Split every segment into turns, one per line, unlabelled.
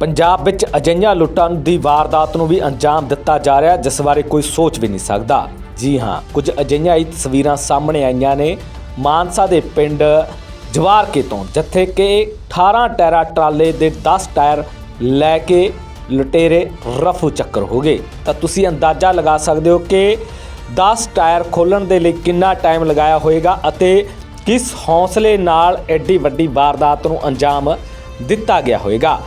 ਪੰਜਾਬ ਵਿੱਚ ਅਜਿਹੀਆਂ ਲੁੱਟਾਂ ਦੀ ਵਾਰਦਾਤ ਨੂੰ ਵੀ ਅੰਜਾਮ ਦਿੱਤਾ ਜਾ ਰਿਹਾ, ਜਿਸ ਬਾਰੇ ਕੋਈ ਸੋਚ ਵੀ ਨਹੀਂ ਸਕਦਾ। ਜੀ ਹਾਂ, ਕੁਝ ਅਜਿਹੀਆਂ ਹੀ ਤਸਵੀਰਾਂ ਸਾਹਮਣੇ ਆਈਆਂ ਨੇ ਮਾਨਸਾ ਦੇ ਪਿੰਡ ਜਵਾਰਕੇ ਤੋਂ, ਜਿੱਥੇ ਕਿ 18 ਟਾਇਰਾ ਟਰਾਲੇ ਦੇ 10 ਟਾਇਰ ਲੈ ਕੇ ਲੁਟੇਰੇ ਰਫੂ ਚੱਕਰ ਹੋ ਗਏ। ਤਾਂ ਤੁਸੀਂ ਅੰਦਾਜ਼ਾ ਲਗਾ ਸਕਦੇ ਹੋ ਕਿ 10 ਟਾਇਰ ਖੋਲਣ ਦੇ ਲਈ ਕਿੰਨਾ ਟਾਈਮ ਲਗਾਇਆ ਹੋਵੇਗਾ ਅਤੇ ਕਿਸ ਹੌਸਲੇ ਨਾਲ ਐਡੀ ਵੱਡੀ ਵਾਰਦਾਤ ਨੂੰ ਅੰਜਾਮ ਦਿੱਤਾ ਗਿਆ ਹੋਵੇਗਾ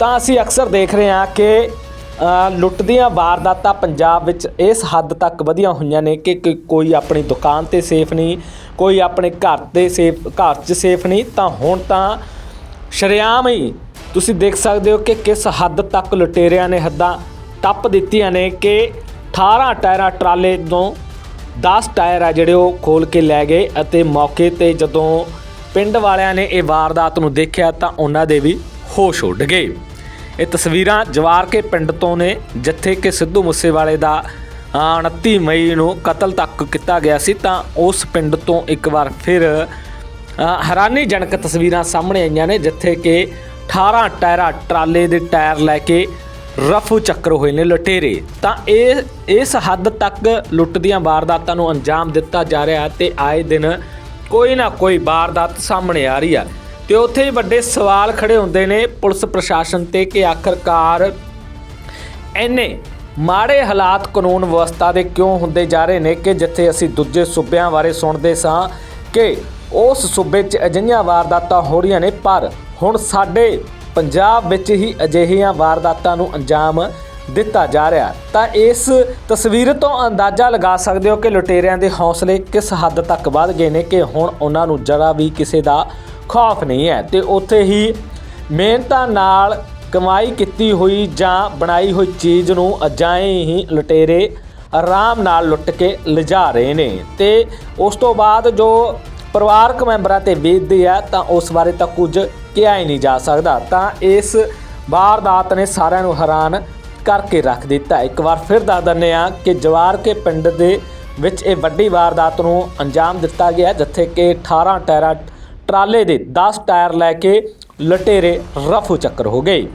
ਤਾਂ ਅਸੀਂ ਅਕਸਰ ਦੇਖ ਰਹੇ ਹਾਂ ਕਿ ਅ, ਲੁੱਟ ਦੀਆਂ ਵਾਰਦਾਤਾਂ ਪੰਜਾਬ ਵਿੱਚ ਇਸ ਹੱਦ ਤੱਕ ਵਧੀਆਂ ਹੋਈਆਂ ਨੇ ਕਿ ਕੋਈ ਆਪਣੀ ਦੁਕਾਨ ਤੇ ਸੇਫ ਨਹੀਂ ਕੋਈ ਆਪਣੇ ਘਰ ਤੇ ਸੇਫ ਘਰ 'ਚ ਸੇਫ ਨਹੀਂ ਤਾਂ ਹੁਣ ਤਾਂ ਸ਼ਰੇਆਮ ਹੀ ਤੁਸੀਂ ਦੇਖ ਸਕਦੇ ਹੋ ਕਿ ਕਿਸ ਹੱਦ ਤੱਕ ਲੁਟੇਰਿਆਂ ਨੇ ਹੱਦਾਂ ਟੱਪ ਦਿੱਤੀਆਂ ਨੇ ਕਿ 18 ਟਾਇਰਾਂ ਟਰਾਲੇ ਤੋਂ 10 ਟਾਇਰ ਆ ਜਿਹੜੇ ਉਹ ਖੋਲ ਕੇ ਲੈ ਗਏ ਅਤੇ ਮੌਕੇ ਤੇ ਜਦੋਂ ਪਿੰਡ ਵਾਲਿਆਂ ਨੇ ਇਹ ਵਾਰਦਾਤ ਨੂੰ ਦੇਖਿਆ ਤਾਂ ਉਹਨਾਂ ਦੇ ਵੀ ਹੋਸ਼ ਉੱਡ ਗਏ। ਇਹ ਤਸਵੀਰਾਂ ਜਵਾਰ ਕੇ ਪਿੰਡ ਤੋਂ ਨੇ ਜਿੱਥੇ ਕਿ ਸਿੱਧੂ ਮੂਸੇਵਾਲੇ ਦਾ ਅ, 29 ਮਈ ਨੂੰ ਕਤਲ ਤੱਕ ਕੀਤਾ ਗਿਆ ਸੀ ਤਾਂ ਉਸ ਪਿੰਡ ਤੋਂ ਇੱਕ ਵਾਰ ਫਿਰ ਹੈਰਾਨੀਜਨਕ ਤਸਵੀਰਾਂ ਸਾਹਮਣੇ ਆਈਆਂ ਨੇ ਜਿੱਥੇ ਕਿ 18 ਟਾਇਰਾ ਟਰਾਲੇ ਦੇ ਟਾਇਰ ਲੈ ਕੇ ਰਫੂ ਚੱਕਰ ਹੋਏ ਨੇ ਲੁਟੇਰੇ। ਤਾਂ ਇਹ ਇਸ ਹੱਦ ਤੱਕ ਲੁੱਟ ਦੀਆਂ ਵਾਰਦਾਤਾਂ ਨੂੰ ਅੰਜਾਮ ਦਿੱਤਾ ਜਾ ਰਿਹਾ ਹੈ ਤੇ ਆਏ ਦਿਨ ਕੋਈ ਨਾ ਕੋਈ ਵਾਰਦਾਤ ਸਾਹਮਣੇ ਆ ਰਹੀ ਆ ਤੇ ਉੱਥੇ ਹੀ ਵੱਡੇ ਸਵਾਲ ਖੜੇ ਹੁੰਦੇ ਨੇ ਪੁਲਿਸ ਪ੍ਰਸ਼ਾਸਨ ਤੇ ਕਿ ਆਖਰਕਾਰ ਇੰਨੇ ਮਾੜੇ ਹਾਲਾਤ ਕਾਨੂੰਨ ਵਿਵਸਥਾ ਦੇ ਕਿਉਂ ਹੁੰਦੇ ਜਾ ਰਹੇ ਨੇ ਕਿ ਜਿੱਥੇ ਅਸੀਂ ਦੂਜੇ ਸੂਬਿਆਂ ਬਾਰੇ ਸੁਣਦੇ ਸਾਂ ਕਿ ਉਸ ਸੂਬੇ 'ਚ ਅਜਿਹੀਆਂ ਵਾਰਦਾਤਾਂ ਹੋ ਰਹੀਆਂ ਨੇ, ਪਰ ਹੁਣ ਸਾਡੇ ਪੰਜਾਬ ਵਿੱਚ ਹੀ ਅਜਿਹੀਆਂ ਵਾਰਦਾਤਾਂ ਨੂੰ ਅੰਜਾਮ ਦਿੱਤਾ ਜਾ ਰਿਹਾ। ਤਾਂ ਇਸ ਤਸਵੀਰ ਤੋਂ ਅੰਦਾਜ਼ਾ ਲਗਾ ਸਕਦੇ ਹੋ ਕਿ ਲੁਟੇਰਿਆਂ ਦੇ ਹੌਸਲੇ ਕਿਸ ਹੱਦ ਤੱਕ ਵੱਧ ਗਏ ਨੇ ਕਿ ਹੁਣ ਉਹਨਾਂ ਨੂੰ ਜਰਾ ਵੀ ਕਿਸੇ ਦਾ ਖੌਫ ਨਹੀਂ ਹੈ ਤੇ ਉੱਥੇ ਹੀ ਮਿਹਨਤਾਂ ਨਾਲ ਕਮਾਈ ਕੀਤੀ ਹੋਈ ਜਾਂ ਬਣਾਈ ਹੋਈ ਚੀਜ਼ ਨੂੰ ਅਜਾਏ ਹੀ ਲੁਟੇਰੇ ਆਰਾਮ ਨਾਲ ਲੁੱਟ ਕੇ ਲਿਜਾ ਰਹੇ ਨੇ ਤੇ ਉਸ ਤੋਂ ਬਾਅਦ ਜੋ ਪਰਿਵਾਰਕ ਮੈਂਬਰਾਂ ਤੇ ਬੀਤਦੀ ਹੈ ਤਾਂ ਉਸ ਬਾਰੇ ਤਾਂ ਕੁਝ ਕਿਹਾ ਹੀ ਨਹੀਂ ਜਾ ਸਕਦਾ। ਤਾਂ ਇਸ ਵਾਰਦਾਤ ਨੇ ਸਾਰਿਆਂ ਨੂੰ ਹੈਰਾਨ ਕਰਕੇ ਰੱਖ ਦਿੱਤਾ। ਇੱਕ ਵਾਰ ਫਿਰ ਦੱਸ ਦਿੰਦੇ ਆ ਕਿ ਜਵਾਰ ਕੇ ਪਿੰਡ ਦੇ ਵਿੱਚ ਇਹ ਵੱਡੀ ਵਾਰਦਾਤ ਨੂੰ ਅੰਜਾਮ ਦਿੱਤਾ ਗਿਆ, ਜਿੱਥੇ ਕਿ 18 ਟਾਇਰਾਂ ਟਰਾਲੇ ਦੇ 10 ਟਾਇਰ ਲੈ ਕੇ ਲਟੇਰੇ ਰਫੂ ਚੱਕਰ ਹੋ ਗਏ।